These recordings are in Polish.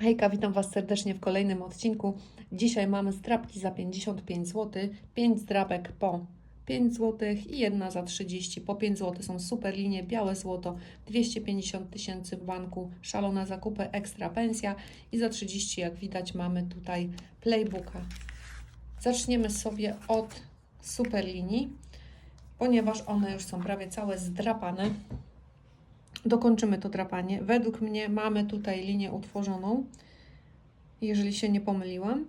Hejka, witam Was serdecznie w kolejnym odcinku. Dzisiaj mamy zdrabki za 55 zł, 5 zdrabek po 5 zł i jedna za 30 po 5 zł. Są super linie, białe złoto, 250 tysięcy w banku, szalone zakupy, ekstra pensja i za 30 jak widać mamy tutaj playbooka. Zaczniemy sobie od super linii, ponieważ one już są prawie całe zdrapane. Dokończymy to drapanie. Według mnie mamy tutaj linię utworzoną, jeżeli się nie pomyliłam,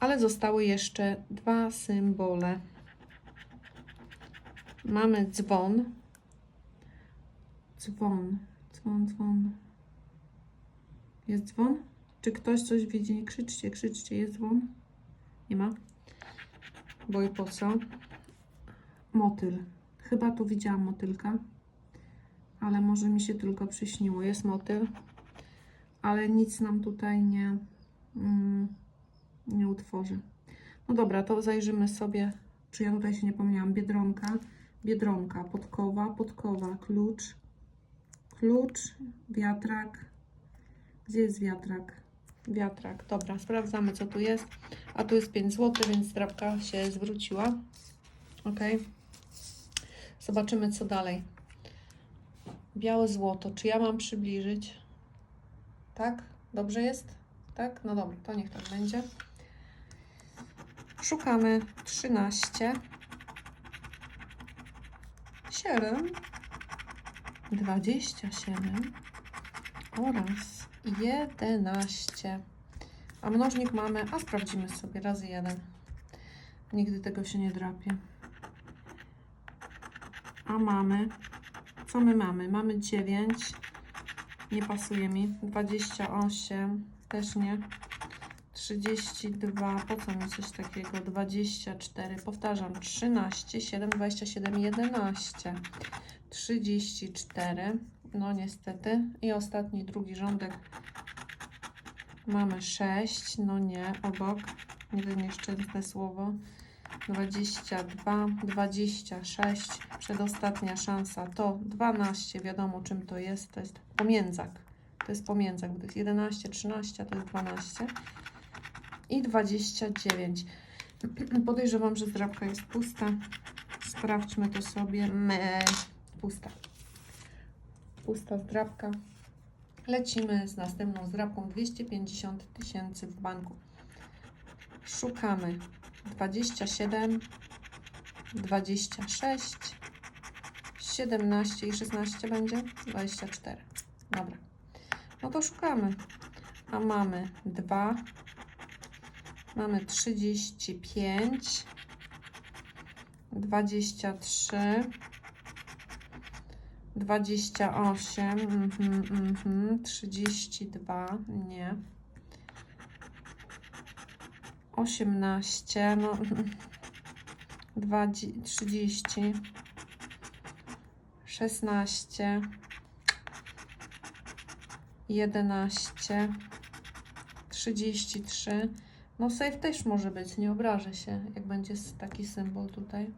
ale zostały jeszcze dwa symbole. Mamy dzwon, dzwon, dzwon, dzwon. Jest dzwon? Czy ktoś coś widzi? Krzyczcie, krzyczcie, jest dzwon? Nie ma? Bo i po co? Motyl. Chyba tu widziałam motylka ale może mi się tylko przyśniło. Jest motyl, ale nic nam tutaj nie, mm, nie utworzy. No dobra, to zajrzymy sobie, czy ja tutaj się nie pomyliłam. Biedronka, biedronka, podkowa, podkowa, klucz, klucz, wiatrak. Gdzie jest wiatrak? Wiatrak, dobra, sprawdzamy co tu jest. A tu jest 5 zł, więc zdrabka się zwróciła. Ok. Zobaczymy co dalej. Białe złoto. Czy ja mam przybliżyć? Tak? Dobrze jest? Tak? No dobra, to niech tak będzie. Szukamy 13, 7, 27 oraz 11. A mnożnik mamy, a sprawdzimy sobie razy 1. Nigdy tego się nie drapie. A mamy co my mamy? Mamy 9. Nie pasuje mi. 28. Też nie. 32. Po co mi coś takiego? 24. Powtarzam. 13, 7, 27, 11. 34. No niestety. I ostatni, drugi rządek. Mamy 6. No nie. Obok. Wiem, nieszczęsne słowo. 22, 26, przedostatnia szansa to 12, wiadomo czym to jest, to jest pomiędzak, to jest pomiędzak, gdy jest 11, 13, to jest 12 i 29. Podejrzewam, że zdrabka jest pusta, sprawdźmy to sobie, Me. pusta, pusta zdrabka. Lecimy z następną zdrabką 250 tysięcy w banku. Szukamy 27, 26, 17 i 16 będzie? 24. Dobra. No to szukamy. A mamy 2, mamy 35, 23, 28, mhm, mhm, 32, nie. 18, no 20, 30, 16, 11, 33. No safe też może być, nie obrażę się, jak będzie taki symbol tutaj.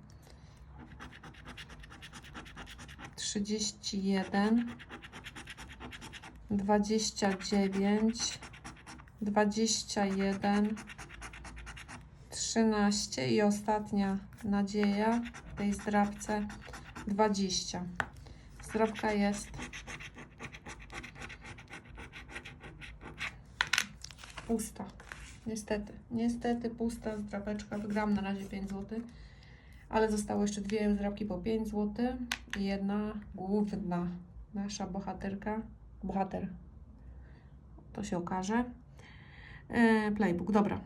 31, 29, 21, 13 i ostatnia nadzieja w tej zdrabce 20. Zdrabka jest pusta. Niestety, niestety pusta zdrabeczka. Wygram na razie 5 zł, ale zostały jeszcze dwie zdrabki po 5 zł i jedna główna nasza bohaterka, bohater. To się okaże. E, playbook, dobra.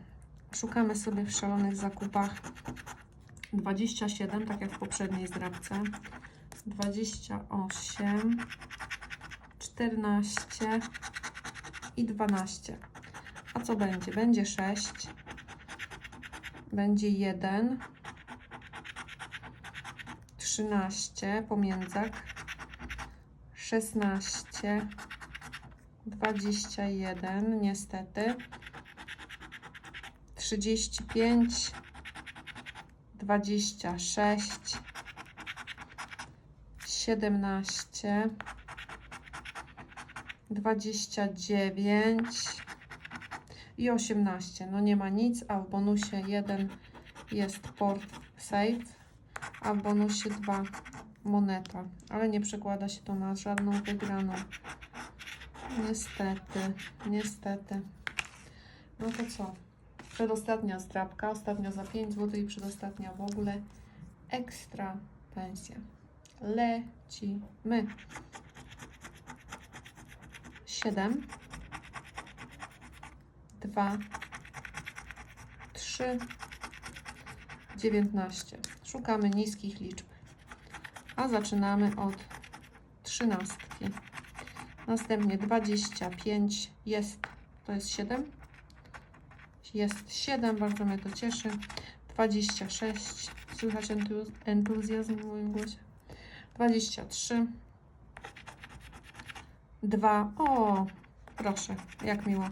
Szukamy sobie w szalonych zakupach 27, tak jak w poprzedniej zdrabce. 28, 14 i 12. A co będzie? Będzie 6, będzie 1, 13, pomiędzak, 16, 21, niestety. 35, 26, 17, 29, i 18. No nie ma nic, a w bonusie 1 jest port safe, a w bonusie 2 moneta, ale nie przekłada się to na żadną wygraną. Niestety, niestety. No to co? Przedostatnia zdrabka, ostatnia za 5 zł i przedostatnia w ogóle ekstra pensja. Lecimy. 7 2 3 19. Szukamy niskich liczb. A zaczynamy od trzynastki. Następnie 25 jest, to jest 7. Jest 7, bardzo mnie to cieszy. 26, słychać entu- entuzjazm w moim głosie. 23, 2, o, proszę, jak miło.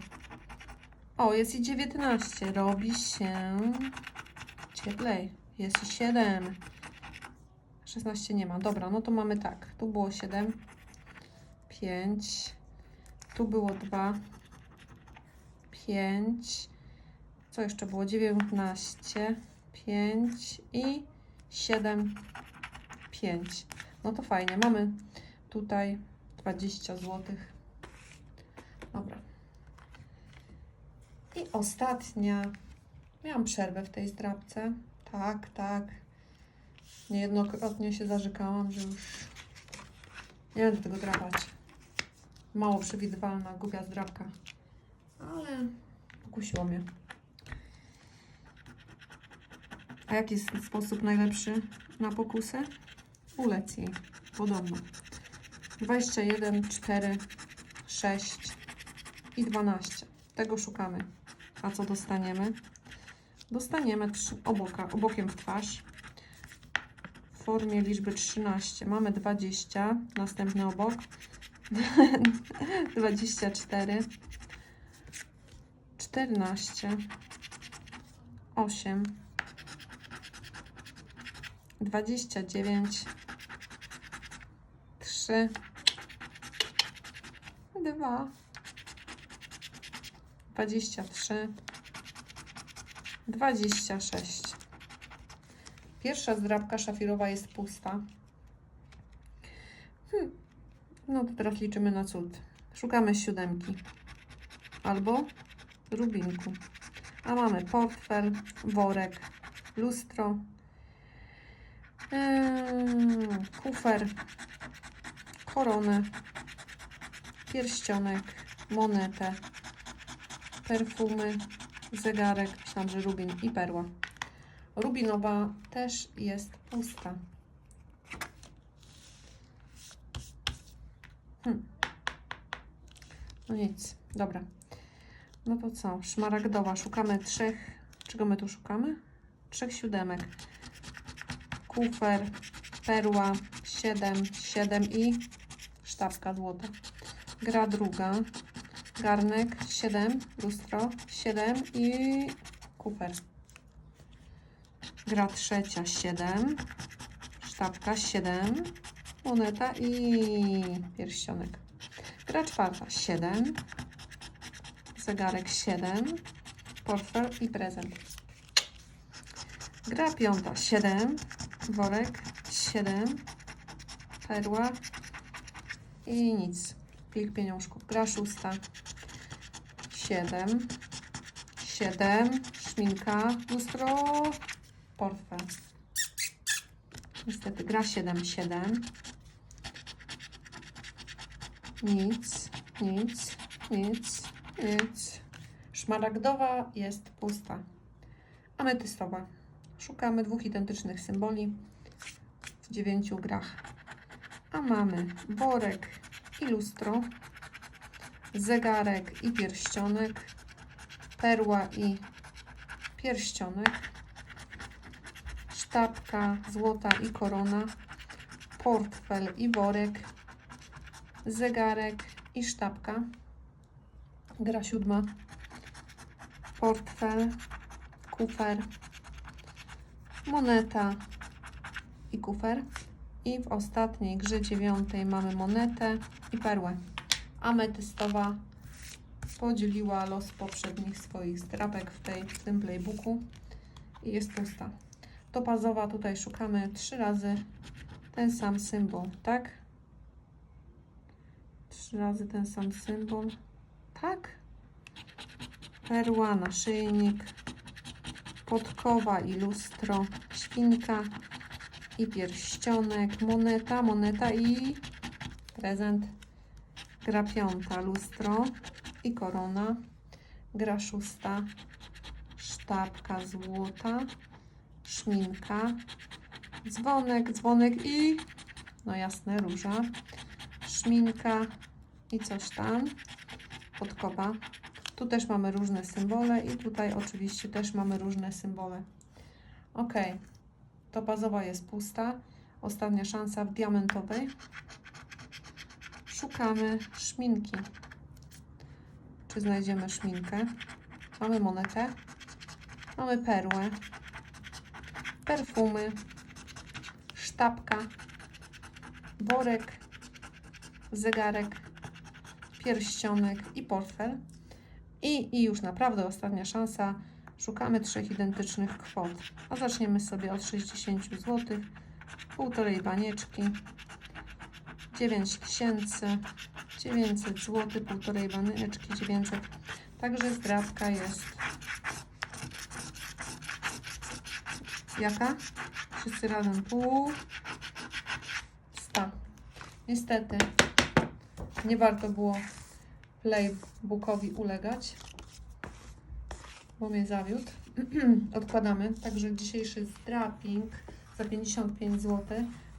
O, jest i 19, robi się cieplej. Jest i 7. 16 nie ma. Dobra, no to mamy tak. Tu było 7, 5, tu było 2, 5, co jeszcze było? 19, 5 i 7, 5. No to fajnie. Mamy tutaj 20 zł. Dobra. I ostatnia. Miałam przerwę w tej zdrabce. Tak, tak. Niejednokrotnie się zarzekałam, że już nie będę tego drapać. Mało przewidywalna, głupia zdrabka. Ale pokusiło mnie. A jaki jest sposób najlepszy na pokusę? Ulec jej, podobno. 21, 4, 6 i 12. Tego szukamy. A co dostaniemy? Dostaniemy trzy, oboka, obokiem w twarz w formie liczby 13. Mamy 20, następny obok 24, 14, 8, 29, 3, 2, 23, 26. Pierwsza zdrabka szafirowa jest pusta. Hmm. No to teraz liczymy na cud. Szukamy siódemki. Albo rubinku. A mamy portfel, worek, lustro, yy, kufer, koronę, pierścionek, monetę, perfumy, zegarek, myślałam, że rubin i perła. Rubinowa też jest pusta. Hmm. No nic, dobra. No to co? Szmaragdowa. Szukamy trzech. Czego my tu szukamy? Trzech siódemek. Kufer, perła, 7, 7 i sztabka złota. Gra druga. Garnek, 7, lustro, 7 i kufer. Gra trzecia 7, sztabka 7, moneta i pierścionek. Gra czwarta 7, zegarek 7, portfel i prezent. Gra piąta 7, worek 7, perła i nic. Plik pieniążków. Gra szósta 7, 7, szminka, lustro, portfel. Niestety gra 7, 7. Nic, nic, nic, nic. Szmaragdowa jest pusta. Ametystowa. Szukamy dwóch identycznych symboli w dziewięciu grach. A mamy worek i lustro, zegarek i pierścionek, perła i pierścionek, sztabka złota i korona, portfel i worek, zegarek i sztabka, gra siódma, portfel, kufer, moneta i kufer. I w ostatniej grze dziewiątej mamy monetę i perłę. Ametystowa podzieliła los poprzednich swoich zdrabek w, tej, w tym playbooku i jest pusta. Topazowa tutaj szukamy trzy razy ten sam symbol, tak? Trzy razy ten sam symbol, tak? Perła, naszyjnik, podkowa i lustro, świnka i pierścionek, moneta, moneta i prezent. Gra piąta, lustro i korona. Gra szósta, sztabka złota, szminka, dzwonek, dzwonek i no jasne, róża, szminka i coś tam, podkowa. Tu też mamy różne symbole i tutaj oczywiście też mamy różne symbole. Ok, to bazowa jest pusta. Ostatnia szansa w diamentowej. Szukamy szminki. Czy znajdziemy szminkę? Mamy monetę. Mamy perłę. Perfumy. Sztabka. Worek. Zegarek. Pierścionek i portfel. I, I już naprawdę ostatnia szansa. Szukamy trzech identycznych kwot. A zaczniemy sobie od 60 zł, półtorej banieczki, 9 tysięcy, 900 zł, półtorej banieczki, 900. Także zdrabka jest. Jaka? Wszyscy razem pół. 100. Niestety nie warto było playbookowi ulegać bo mnie zawiódł. Odkładamy. Także dzisiejszy strapping za 55 zł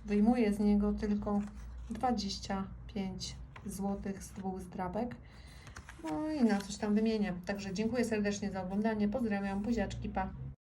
wyjmuję z niego tylko 25 zł z dwóch zdrabek. No i na coś tam wymienię. Także dziękuję serdecznie za oglądanie. Pozdrawiam, buziaczki, pa.